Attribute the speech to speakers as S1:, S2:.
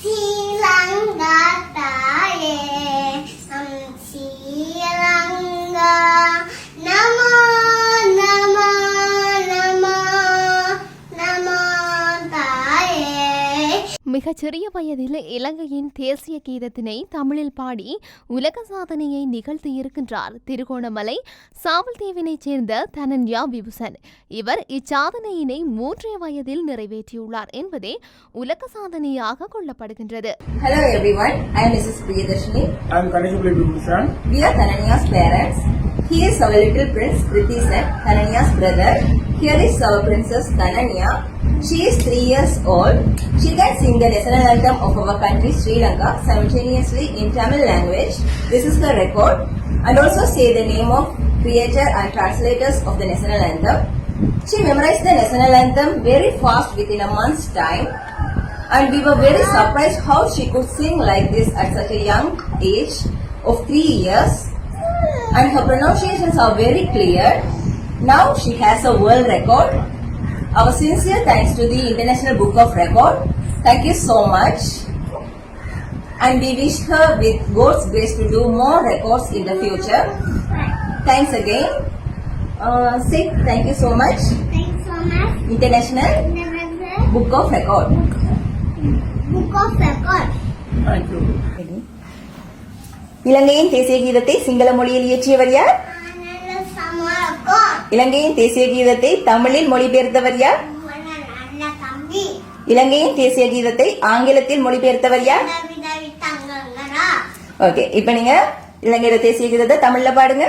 S1: Sí.
S2: மிகச்சிறிய வயதில் இலங்கையின் தேசிய கீதத்தினை தமிழில் பாடி உலக சாதனையை நிகழ்த்தியிருக்கின்றார் திருகோணமலை சாவல்தீவினைச் சேர்ந்த தனன்யா விபுசன் இவர் இச்சாதனையினை மூன்றைய வயதில் நிறைவேற்றியுள்ளார் என்பதே உலக சாதனையாக கொள்ளப்படுகின்றது
S3: Hello everyone, I am Mrs. Priyadarshini.
S4: I am Kanishapalli Bhushan.
S3: We are Tananya's parents. He is our little prince Priti Sen, Tananya's brother. Here is our princess Tananya. She is three years old. She can sing the national anthem of our country Sri Lanka simultaneously in Tamil language. This is the record. And also say the name of creator and translators of the national anthem. She memorized the national anthem very fast within a month's time. And we were very surprised how she could sing like this at such a young age of three years. And her pronunciations are very clear. Now she has a world record. Our sincere thanks to the International Book of Record. Thank you so much. And we wish her with God's grace to do more records in the future. Thanks again. Uh, say thank you so much.
S1: Thanks so much.
S3: International
S1: Never
S3: Book of Record.
S1: book of record.
S4: Thank you.
S3: இலங்கையின் தேசிய கீதத்தை சிங்கள மொழியில் இயற்றியவர் யார்
S1: நல்ல சமர்க்கம்
S3: இலங்கையின் தேசிய கீதத்தை தமிழில் மொழிபெயர்த்தவர் யார்? இலங்கையின் தேசிய கீதத்தை ஆங்கிலத்தில் மொழிபெயர்த்தவர் யார்? ஓகே இப்போ நீங்க இலங்கையோட தேசிய கீதத்தை தமிழ்ல பாடுங்க.